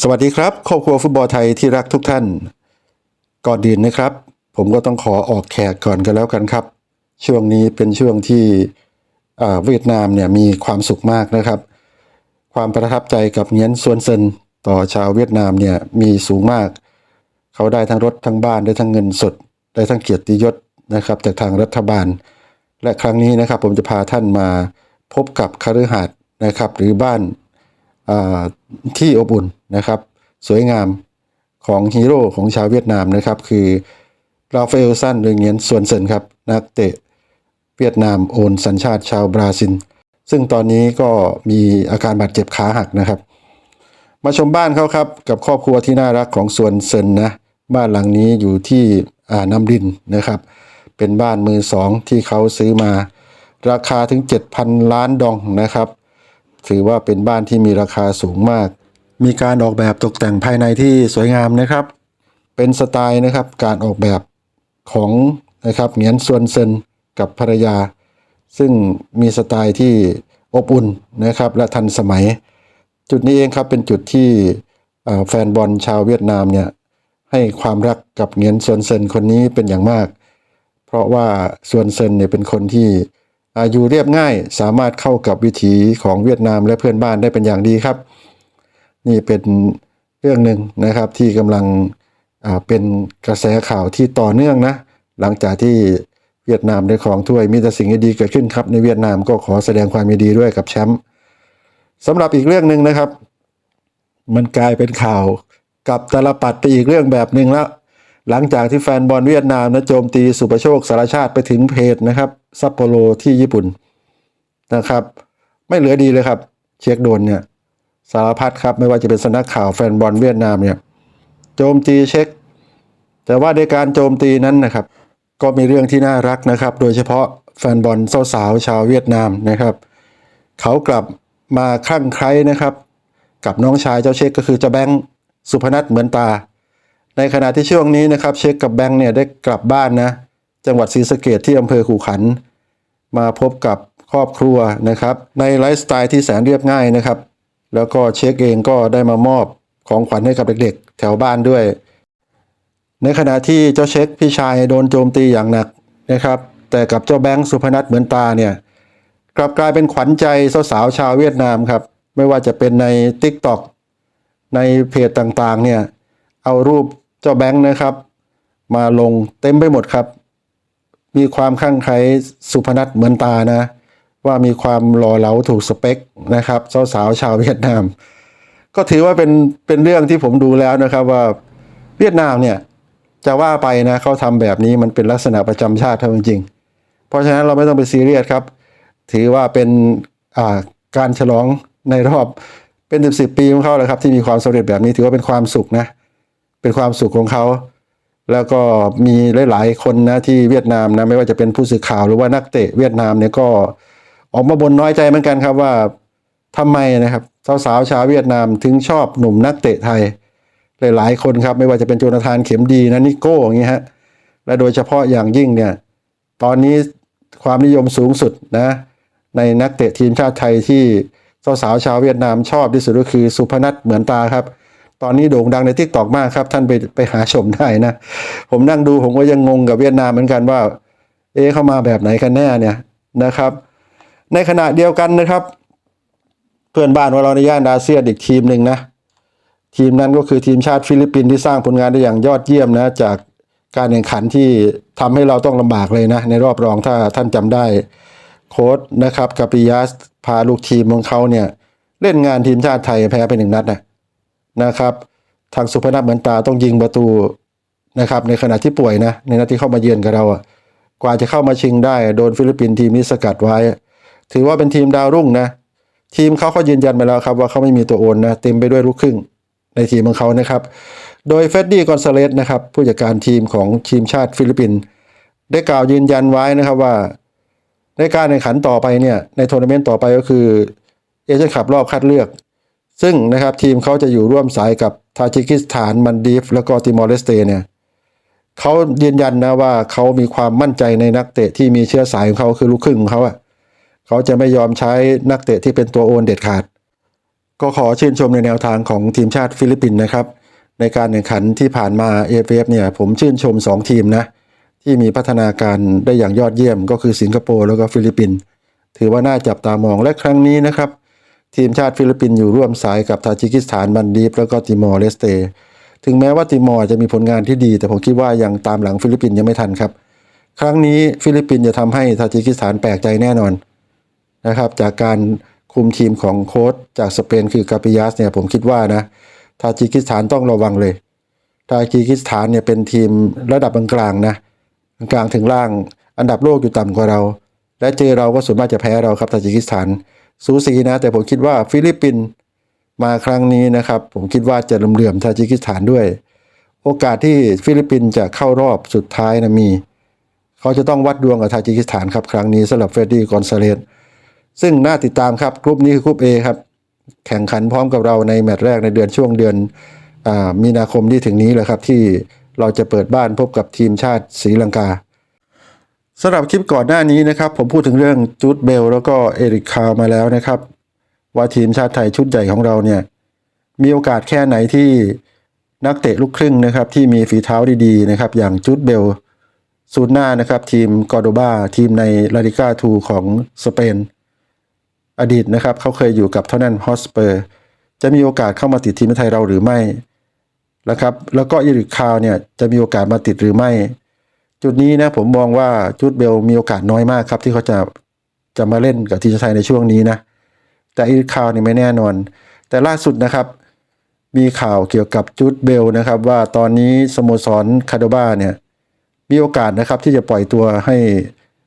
สวัสดีครับครอบครัวฟุตบอลไทยที่รักทุกท่าน ก่อนอื่นนะครับ ผมก็ต้องขอออกแขกก่อนกันแล้วกันครับ ช่วงนี้เป็นช่วงที่เวียดนามเนี่ยมีความสุขมากนะครับ ความประทับใจกับเงียนซวนเซินต่อชาวเวียดนามเนี่ยมีสูงมาก เขาได้ทั้งรถทั้งบ้านได้ทั้งเงินสด ได้ทั้งเกียรติยศนะครับจากทางรัฐบาล และครั้งนี้นะครับผมจะพาท่านมาพบกับคฤหาสน์นะครับ หรือบ้าน ที่อบอุ่นนะครับ สวยงามของฮีโร่ของชาวเวียดนามนะครับ คือราฟาเอลซันหรือเงียนส่วนเซินครับ นักเตะเวียดนามโอนสัญชาติชาวบราซิล ซึ่งตอนนี้ก็มีอาการบาดเจ็บขาหักนะครับ มาชมบ้านเขาครับ กับครอบครัวที่น่ารักของส่วนเซินนะ บ้านหลังนี้อยู่ที่น้ำดินนะครับ เป็นบ้านมือสองที่เขาซื้อมา ราคาถึง 7,000 ล้านดองนะครับ ถือว่าเป็นบ้านที่มีราคาสูงมาก มีการออกแบบตกแต่งภายในที่สวยงามนะครับ เป็นสไตล์นะครับการออกแบบของนะครับเหงียนซวนเซินกับภรรยา ซึ่งมีสไตล์ที่อบอุ่นนะครับและทันสมัย จุดนี้เองครับเป็นจุดที่แฟนบอลชาวเวียดนามเนี่ยให้ความรักกับเหงียนซวนเซินคนนี้เป็นอย่างมาก เพราะว่าซวนเซินเนี่ยเป็นคนที่ อยู่เรียบง่ายสามารถเข้ากับวิถีของเวียดนามและเพื่อนบ้านได้เป็นอย่างดีครับ นี่เป็นเรื่องหนึ่งนะครับที่กำลังเป็นกระแสข่าวที่ต่อเนื่องนะ หลังจากที่เวียดนามได้ของถ้วยมีแต่สิ่งดีเกิดขึ้นครับ ในเวียดนามก็ขอแสดงความยินดีด้วยกับแชมป์สำหรับอีกเรื่องหนึ่งนะครับ มันกลายเป็นข่าวกับตลปัดไปอีกเรื่องแบบหนึ่งแล้ว หลังจากที่แฟนบอลเวียดนามนะโจมตีสุประโชคสารชาติไปถึงเพจนะครับ ซัปโปโรที่ญี่ปุ่นนะครับ ไม่เหลือดีเลยครับ เช็คโดนเนี่ยสารพัดครับไม่ว่าจะเป็นสนักข่าวแฟนบอลเวียดนามเนี่ยโจมตีเช็ค แต่ว่าในการโจมตีนั้นนะครับ ก็มีเรื่องที่น่ารักนะครับ โดยเฉพาะแฟนบอลสาวๆชาวเวียดนามนะครับ เขากลับมาคลั่งไคล้นะครับ กับน้องชายเจ้าเช็คก็คือจ้าแบงค์สุพนัทเหมือนตา ในขณะที่ช่วงนี้นะครับ เช็คกับแบงค์เนี่ยได้กลับบ้านนะ จังหวัดศรีสะเกดที่อำเภอขู่ขัน มาพบกับครอบครัวนะครับ ในไลฟ์สไตล์ที่แสนเรียบง่ายนะครับ แล้วก็เช็คเองก็ได้มามอบของขวัญให้กับเด็กๆ แถวบ้านด้วย ในขณะที่เจ้าเช็คพี่ชายโดนโจมตีอย่างหนักนะครับ แต่กับเจ้าแบงค์สุพนัทเหมือนตาเนี่ยกลับกลายเป็นขวัญใจสาวๆชาวเวียดนามครับ ไม่ว่าจะเป็นใน t ิ k t o k ในเพจต่างๆเนี่ยเอารูปเจ้าแบงค์นะครับ มาลงเต็มไปหมดครับ มีความข้างใครสุพนัทเหมือนตานะ ว่ามีความหล่อเหลาถูกสเปคนะครับสาวๆชาวเวียดนาม ก็ถือว่าเป็นเป็นเรื่องที่ผมดูแล้วนะครับว่าเวียดนามเนี่ยจะว่าไปนะเขาทำแบบนี้มันเป็นลักษณะประจำชาติเท่าจริง เพราะฉะนั้นเราไม่ต้องไปซีเรียสครับ ถือว่าเป็นการฉลองในรอบเป็นสิบสิบปีของเขาเลยครับที่มีความสำเร็จแบบนี้ถือว่าเป็นความสุขนะเป็นความสุขของเขา แล้วก็มีหลายๆคนนะที่เวียดนามนะไม่ว่าจะเป็นผู้สื่อข่าวหรือว่านักเตะเวียดนามเนี่ยก็ออกมาบ่นน้อยใจเหมือนกันครับว่าทำไมนะครับสาวๆชาวเวียดนามถึงชอบหนุ่มนักเตะไทย หลายๆคนครับ ไม่ว่าจะเป็นโจนาธานเข็มดีนะนิโก้อย่างเงี้ยฮะและโดยเฉพาะอย่างยิ่งเนี่ยตอนนี้ความนิยมสูงสุดนะในนักเตะทีมชาติไทยที่สาวๆชาวเวียดนามชอบที่สุดก็คือสุพนัทเหมือนตาครับ ตอนนี้โด่งดังในทิกตอกมากครับ ท่านไปไปหาชมได้นะ ผมนั่งดูผมก็ยังงงกับเวียดนามเหมือนกันว่า เอ๊เข้ามาแบบไหนกันแน่เนี่ยนะครับ ในขณะเดียวกันนะครับ เพื่อนบ้านของเราในย่านอาเซียนอีกทีมหนึ่งนะ ทีมนั้นก็คือทีมชาติฟิลิปปินส์ที่สร้างผลงานได้อย่างยอดเยี่ยมนะ จากการแข่งขันที่ทำให้เราต้องลำบากเลยนะ ในรอบรองถ้าท่านจำได้โค้ดนะครับกาปิยาสพาลูกทีมของเขาเนี่ย เล่นงานทีมชาติไทยแพ้ไปหนึ่งนัดนะ นะครับ ทางสุพนัทเหมือนตาต้องยิงประตูนะครับ ในขณะที่ป่วยนะในนัดที่เข้ามาเยือนกับเราอะกว่าจะเข้ามาชิงได้โดนฟิลิปปินส์ทีมนี้สกัดไว้ ถือว่าเป็นทีมดาวรุ่งนะทีมเขาก็ยืนยันไปแล้วครับว่าเขาไม่มีตัวโอนนะเต็มไปด้วยลูกครึ่งในทีมของเขานะครับ โดยเฟดดี้กอนซาเลสนะครับผู้จัดการทีมของทีมชาติฟิลิปปินส์ได้กล่าวยืนยันไว้นะครับว่า ในการแข่งขันต่อไปเนี่ยในทัวร์นาเมนต์ต่อไปก็คือเอเชียนคัพรอบคัดเลือก ซึ่งนะครับทีมเขาจะอยู่ร่วมสายกับทาจิกิสถานมันดีฟ แล้วก็ติมอร์เลสเตเนี่ยเขายืนยันนะว่าเขามีความมั่นใจในนักเตะที่มีเชื้อสายของเขาคือลูกครึ่งของเขาอะเขาจะไม่ยอมใช้นักเตะที่เป็นตัวโอนเด็ดขาด ก็ขอชื่นชมในแนวทางของทีมชาติฟิลิปปินส์นะครับ ในการแข่งขันที่ผ่านมา AFF เนี่ยผมชื่นชม 2 ทีมนะ ที่มีพัฒนาการได้อย่างยอดเยี่ยมก็คือสิงคโปร์แล้วก็ฟิลิปปินส์ถือว่าน่าจับตามองและครั้งนี้นะครับ ทีมชาติฟิลิปปินส์อยู่ร่วมสายกับทาจิกิสถานบันดีฟแล้วก็ติมอร์เลสเต ถึงแม้ว่าติมอร์จะมีผลงานที่ดี แต่ผมคิดว่ายังตามหลังฟิลิปปินส์ยังไม่ทันครับ ครั้งนี้ฟิลิปปินส์จะทำให้ทาจิกิสถานแปลกใจแน่นอนนะครับ จากการคุมทีมของโค้ชจากสเปนคือกาปิยัสเนี่ยผมคิดว่านะทาจิกิสถานต้องระวังเลยทาจิกิสถานเนี่ยเป็นทีมระดับกลางๆนะกลางถึงล่าง อันดับโลกอยู่ต่ำกว่าเรา และเจอเราก็ส่วนมากจะแพ้เราครับทาจิกิสถาน สูสีนะ แต่ผมคิดว่าฟิลิปปินส์มาครั้งนี้นะครับ ผมคิดว่าจะเหลื่อมๆทาจิกิสถานด้วย โอกาสที่ฟิลิปปินส์จะเข้ารอบสุดท้ายนะมี เขาจะต้องวัดดวงกับทาจิกิสถานครับครั้งนี้สำหรับเฟรดดี้กอนซาเลสซึ่งน่าติดตามครับกลุ่มนี้คือกลุ่ม A ครับ แข่งขันพร้อมกับเราในแมตช์แรกในเดือนช่วงเดือนอมีนาคมที่ถึงนี้แหละครับที่เราจะเปิดบ้านพบกับทีมชาติศรีลังกา สำหรับคลิปก่อนหน้านี้นะครับ ผมพูดถึงเรื่องจูดเบลแล้วก็เอริกคาวมาแล้วนะครับ ว่าทีมชาติไทยชุดใหญ่ของเราเนี่ย มีโอกาสแค่ไหนที่นักเตะลูกครึ่งนะครับ ที่มีฝีเท้าดีๆนะครับ อย่างจูดเบลซูนหน้านะครับ ทีมกอร์โดบาทีมในลาลิก้าทูของสเปน อดีตนะครับ เขาเคยอยู่กับเท่านั้นฮอสเปอร์ จะมีโอกาสเข้ามาติดทีมไทยเราหรือไม่นะครับ แล้วก็อีริกคาวเนี่ยจะมีโอกาสมาติดหรือไม่ จุดนี้นะผมมองว่าจุดเบลมีโอกาสน้อยมากครับ ที่เขาจะจะมาเล่นกับทีมชาติไทยในช่วงนี้นะ แต่อีริกคาวนี่ไม่แน่นอน แต่ล่าสุดนะครับมีข่าวเกี่ยวกับจูดเบลนะครับ ว่าตอนนี้สโมสรคาโดบาเนี่ยมีโอกาสนะครับที่จะปล่อยตัวให้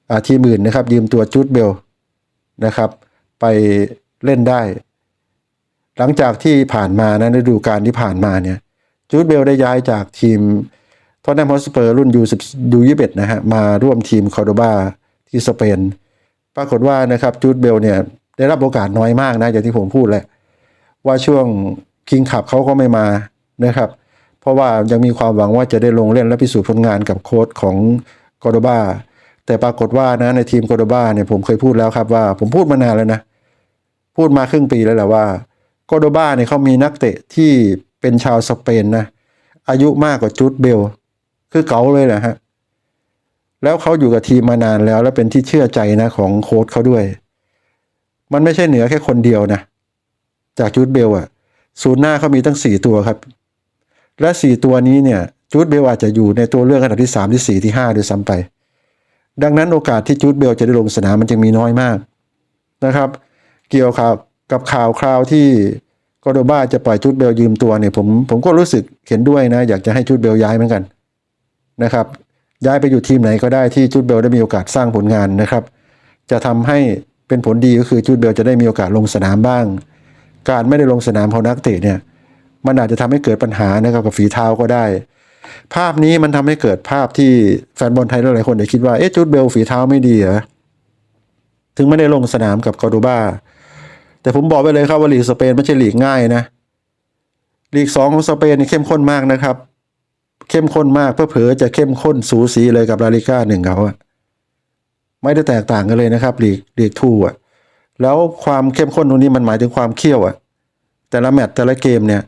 อาทีมอื่นนะครับ ยืมตัวจูดเบลนะครับ ไปเล่นได้ หลังจากที่ผ่านมานะฤดูกาลที่ผ่านมาเนี่ยจูดเบลได้ย้ายจากทีม ทอตแนมฮอสเปอร์รุ่นยูสิบยูยี่สิบเอ็ดนะฮะมาร่วมทีมคอร์โดบาที่สเปน ปรากฏว่านะครับจูดเบลเนี่ยได้รับโอกาสน้อยมากนะอย่างที่ผมพูดแหละ ว่าช่วงคิงขับเขาก็ไม่มานะครับ เพราะว่ายังมีความหวังว่าจะได้ลงเล่นและพิสูจน์ผลงานกับโค้ชของกอร์โดบาแต่ปรากฏว่านะในทีมกอร์โดบาเนี่ยผมเคยพูดแล้วครับว่าผมพูดมานานแล้วนะ พูดมาครึ่งปีแล้วแหละว่ากอร์โดบาเนี่ยเขามีนักเตะที่เป็นชาวสเปนนะอายุมากกว่าจูดเบล คือเก๋าเลยแหละฮะ แล้วเขาอยู่กับทีมมานานแล้ว และเป็นที่เชื่อใจนะของโค้ชเขาด้วย มันไม่ใช่เหนือแค่คนเดียวนะ จากจูดเบลอะศูนย์หน้าเขามีตั้งสี่ตัวครับ และสี่ตัวนี้เนี่ยจูดเบลอาจจะอยู่ในตัวเลือกอันดับที่สามที่สี่ที่ห้าด้วยซ้ำไป ดังนั้นโอกาสที่จูดเบลจะได้ลงสนามมันจึงมีน้อยมากนะครับ เกี่ยวข่าวกับข่าวคราวที่กอร์โดบาจะปล่อยจูดเบลยืมตัวเนี่ยผมผมก็รู้สึกเห็นด้วยนะ อยากจะให้จูดเบลย้ายเหมือนกัน นะครับ ย้ายไปอยู่ทีมไหนก็ได้ที่จูดเบลได้มีโอกาสสร้างผลงานนะครับ จะทำให้เป็นผลดีก็คือจูดเบลจะได้มีโอกาสลงสนามบ้าง การไม่ได้ลงสนามของนักเตะเนี่ยมันอาจจะทำให้เกิดปัญหานะครับกับฝีเท้าก็ได้ ภาพนี้มันทำให้เกิดภาพที่แฟนบอลไทยหลายคนจะคิดว่าเอ๊ะจูดเบลฝีเท้าไม่ดีเหรอถึงไม่ได้ลงสนามกับกอร์โดบาแต่ผมบอกไปเลยครับว่าลีกสเปนไม่ใช่ลีกง่ายนะลีกสองของสเปนเข้มข้นมากนะครับ เข้มข้นมากเพื่อเผอจะเข้มข้นสูสีเลยกับลาลิก้าหนึ่งเขาอะไม่ได้แตกต่างกันเลยนะครับลีกลีกทูอะแล้วความเข้มข้นตรงนี้มันหมายถึงความเขี้ยวอะแต่ละแมตช์แต่ละเกมเนี่ย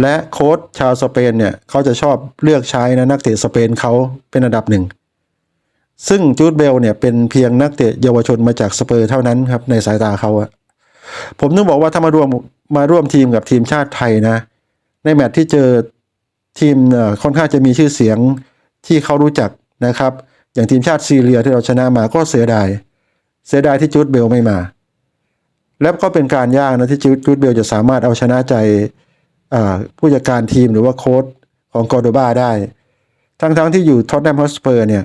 และโค้ชชาวสเปนเนี่ยเขาจะชอบเลือกใช้นะนักเตะสเปนเขาเป็นอันดับหนึ่งซึ่งจูดเบลเนี่ยเป็นเพียงนักเตะเยาวชนมาจากสเปอร์เท่านั้นครับในสายตาเขาอะผมนึกบอกว่าถ้ามาร่วมมาร่วมทีมกับทีมชาติไทยนะ ในแมตช์ที่เจอ ทีมค่อนข้างจะมีชื่อเสียงที่เขารู้จักนะครับ อย่างทีมชาติซีเรียที่เราชนะมาก็เสียดาย เสียดายที่จูดเบลไม่มา แล้วก็เป็นการยากนะที่จูดเบลจะสามารถเอาชนะใจผู้จัดการทีมหรือว่าโค้ชของกอร์โดบาได้ ทั้งๆที่อยู่ท็อตแนมฮอสเปอร์เนี่ย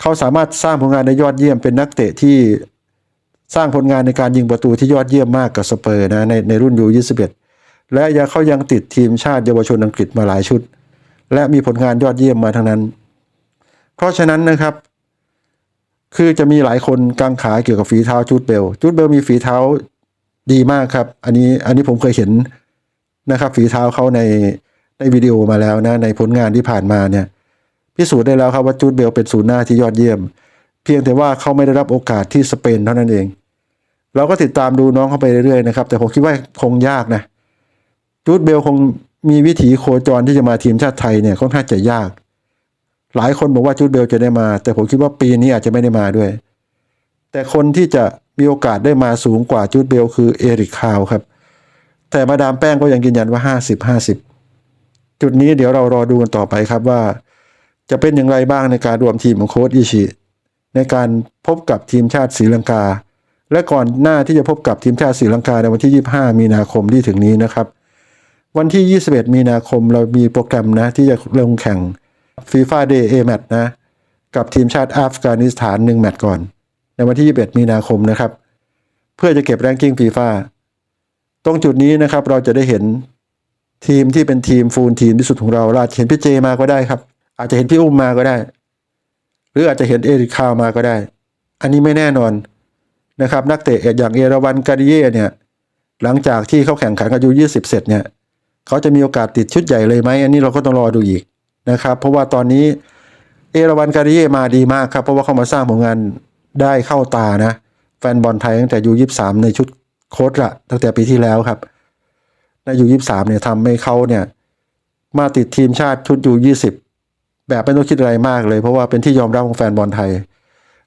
เขาสามารถสร้างผลงานได้ยอดเยี่ยมเป็นนักเตะที่สร้างผลงานในการยิงประตูที่ยอดเยี่ยมมากกับสเปอร์นะในในรุ่นยู21 และยังเขายังติดทีมชาติเยาวชนอังกฤษมาหลายชุด และมีผลงานยอดเยี่ยมมาทั้งนั้น เพราะฉะนั้นนะครับ คือจะมีหลายคนกังขาเกี่ยวกับฝีเท้าจูดเบลจูดเบลมีฝีเท้าดีมากครับ อันนี้อันนี้ผมเคยเห็นนะครับ ฝีเท้าเขาในในวิดีโอมาแล้วนะในผลงานที่ผ่านมาเนี่ยพิสูจน์ได้แล้วครับว่าจูดเบลเป็นศูนย์หน้าที่ยอดเยี่ยม เพียงแต่ว่าเขาไม่ได้รับโอกาสที่สเปนเท่านั้นเอง เราก็ติดตามดูน้องเขาไปเรื่อยๆนะครับ แต่ผมคิดว่าคงยากนะ จูดเบลคงมีวิถีโคจรที่จะมาทีมชาติไทยเนี่ยค่อนข้างจะยาก หลายคนบอกว่าจูดเบลจะได้มา แต่ผมคิดว่าปีนี้อาจจะไม่ได้มาด้วย แต่คนที่จะมีโอกาสได้มาสูงกว่าจูดเบลคือเอริกคาวครับ แต่มาดามแป้งก็ยังยืนยันว่า 50 50 จุดนี้เดี๋ยวเรารอดูกันต่อไปครับว่า จะเป็นอย่างไรบ้างในการรวมทีมของโค้ชอิชิ ในการพบกับทีมชาติศรีลังกา และก่อนหน้าที่จะพบกับทีมชาติศรีลังกาในวันที่ 25 มีนาคมที่ถึงนี้นะครับ วันที่ 21 มีนาคมเรามีโปรแกรมนะ ที่จะลงแข่งฟีฟ่าเดย์เอแมตนะ กับทีมชาติอัฟกานิสถาน1แมตช์ก่อน ในวันที่ 21 มีนาคมนะครับ เพื่อจะเก็บแรงกิ้งฟีฟ่าตรงจุดนี้นะครับเราจะได้เห็นทีมที่เป็นทีมฟูลทีมที่สุดของเราเราอาจจะเห็นพี่เจมาก็ได้ครับ อาจจะเห็นพี่อุ้มมาก็ได้ หรืออาจจะเห็นเอริคาวมาก็ได้ อันนี้ไม่แน่นอนนะครับ นักเตะอย่างเอราวันกาดิเย่เนี่ย หลังจากที่เขาแข่งขันอายุ20 เสร็จเนี่ย เขาจะมีโอกาสติดชุดใหญ่เลยไหมอันนี้เราก็ต้องรอดูอีกนะครับ เพราะว่าตอนนี้เอราวันกาดิเยมาดีมากครับ เพราะว่าเขามาสร้างผลงานได้เข้าตานะ แฟนบอลไทยตั้งแต่อายุ23ในชุดโค้ชละตั้งแต่ปีที่แล้วครับในอายุ23เนี่ยทำให้เขาเนี่ยมาติดทีมชาติชุดยู20แบบไม่ต้องคิดอะไรมากเลย เพราะว่าเป็นที่ยอมรับของแฟนบอลไทย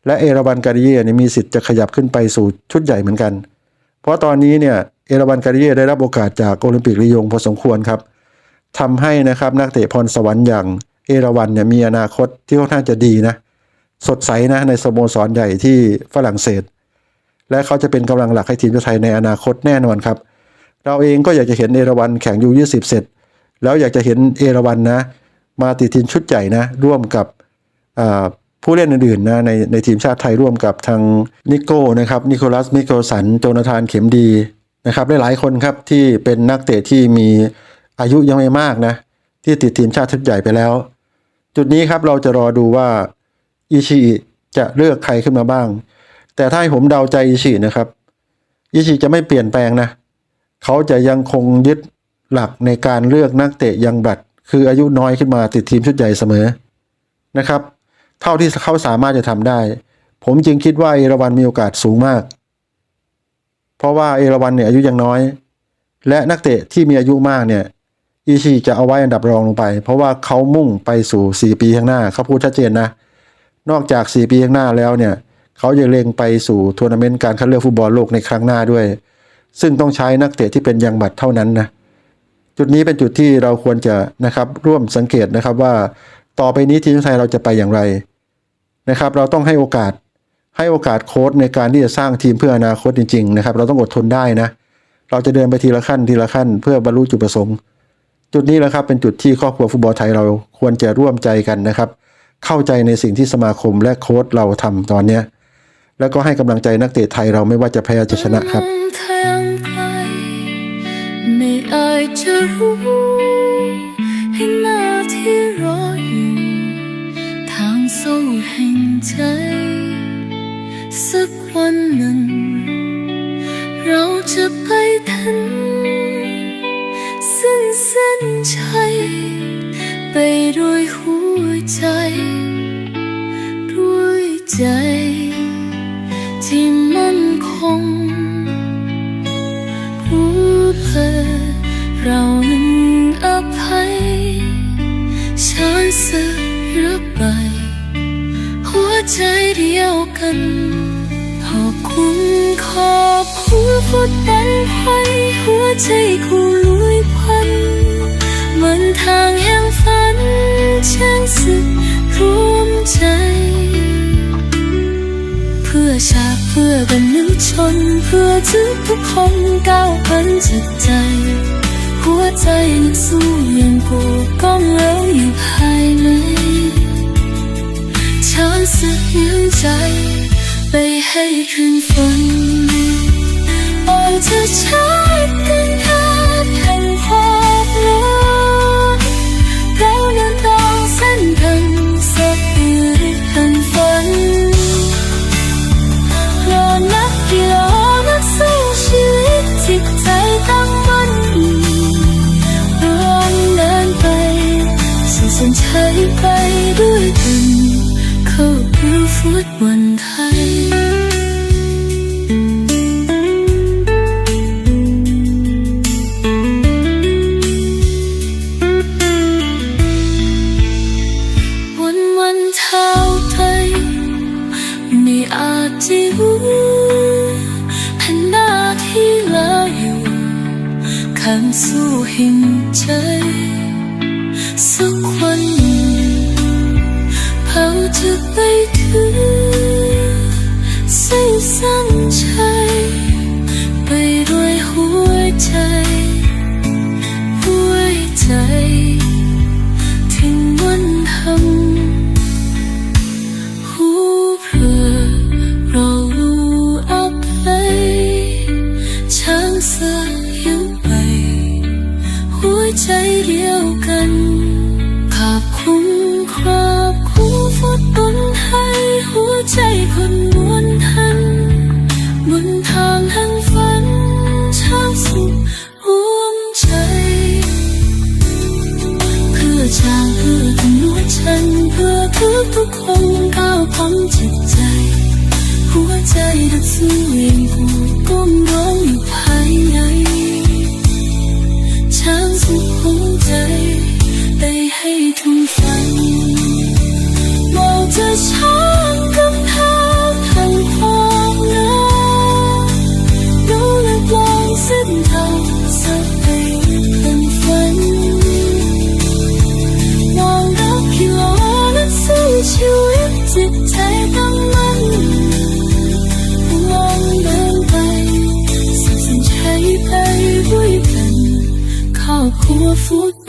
และเอราบันการิเยเนี่ยมีสิทธิ์จะขยับขึ้นไปสู่ชุดใหญ่เหมือนกัน เพราะตอนนี้เนี่ย เอราบันการิเย่ได้รับโอกาสจากโอลิมปิกลียงพอสมควรครับทำให้นะครับนักเตะพรสวรรค์อย่างเอราวันเนี่ยมีอนาคตที่ค่อนข้างจะดีนะ สดใสนะในสโมสรใหญ่ที่ฝรั่งเศส และเขาจะเป็นกำลังหลักให้ทีมชาติไทยในอนาคตแน่นอนครับ เราเองก็อยากจะเห็นเอราวันแข่งยู20เสร็จ แล้วอยากจะเห็นเอราวันนะ มาติดทีมชุดใหญ่นะ ร่วมกับผู้เล่นอื่นๆนะในในทีมชาติไทยร่วมกับทางนิโก้นะครับนิโคลัสมิโกสันโจนาธานเข็มดี นะครับหลายๆคนครับที่เป็นนักเตะที่มีอายุยังไม่มากนะ ที่ติดทีมชาติชุดใหญ่ไปแล้ว จุดนี้ครับเราจะรอดูว่าอิชิจะเลือกใครขึ้นมาบ้าง แต่ถ้าให้ผมเดาใจอิชินะครับอิชิจะไม่เปลี่ยนแปลงนะ เขาจะยังคงยึดหลักในการเลือกนักเตะยังบัตรคืออายุน้อยขึ้นมาติดทีมชุดใหญ่เสมอนะครับ เท่าที่เขาสามารถจะทำได้ ผมจึงคิดว่าเอราวันมีโอกาสสูงมาก เพราะว่าเอราวันเนี่ยอายุยังน้อย และนักเตะที่มีอายุมากเนี่ยอีชีจะเอาไว้อันดับรองลงไป เพราะว่าเขามุ่งไปสู่ 4 ปีข้างหน้าเขาพูดชัดเจนนะ นอกจาก 4 ปีข้างหน้าแล้วเนี่ยเขาจะเล็งไปสู่ทัวร์นาเมนต์การคัดเลือกฟุตบอลโลกในครั้งหน้าด้วย ซึ่งต้องใช้นักเตะที่เป็นยังบัตรเท่านั้นนะจุดนี้เป็นจุดที่เราควรจะนะครับร่วมสังเกตนะครับว่า ต่อไปนี้ทีมชาติไทยเราจะไปอย่างไรนะครับ เราต้องให้โอกาส ให้โอกาสโค้ชในการที่จะสร้างทีมเพื่ออนาคตจริงๆนะครับ เราต้องอดทนได้นะ เราจะเดินไปทีละขั้นทีละขั้น เพื่อบรรลุจุดประสงค์ จุดนี้แหละครับเป็นจุดที่ครอบครัวฟุตบอลไทยเราควรจะร่วมใจกันนะครับ เข้าใจในสิ่งที่สมาคมและโค้ชเราทำตอนเนี้ยแล้วก็ให้กำลังใจนักเตะไทยเราไม่ว่าจะแพ้จะชนะครับทางไกลไม่อาจจะรู้เห็นหน้าที่รออยู่ทางสู้แห่งใจ สักวันหนึ่ง เราจะไปถึงสิ้นเส้นชัยไปด้วยหัวใจ ด้วยใจ ที่มั่นคงรู้เพื่อเรานั้นอภัยฉันสึกรักไป หัวใจเดียวกัน คุณขอบคุณฟุตบอลไทยหัวใจคู่ลุยพันเหมือนทางแห่งฝันฉันสึกรวมใจ เพื่อชาเพื่อกันนึกชน เพื่อทุกทุกคนก้าวพันจิตใจ หัวใจนักสู้ยังปวดก้องแล้วอยู่ภายในฉันสึกยืนใจ ให้คืนฝันโอ้เธอชัดกันแค่แห่งความรักแล้วเดินตามเส้นทางสักปีกันฝันรอนักกีฬานักสู้ชีวิตจิตใจตั้งมั่นร่วมเดินไปสู่เส้นชัยไปด้วยกันเข้าดูฟุตบอลไทย rất thâu giấc tình tân phấn? Nàng đã kiều lên sương chiều ít dịch thay tâm mắt ngang đơn tay dần dần cháy bay vui gần. Khó khua phút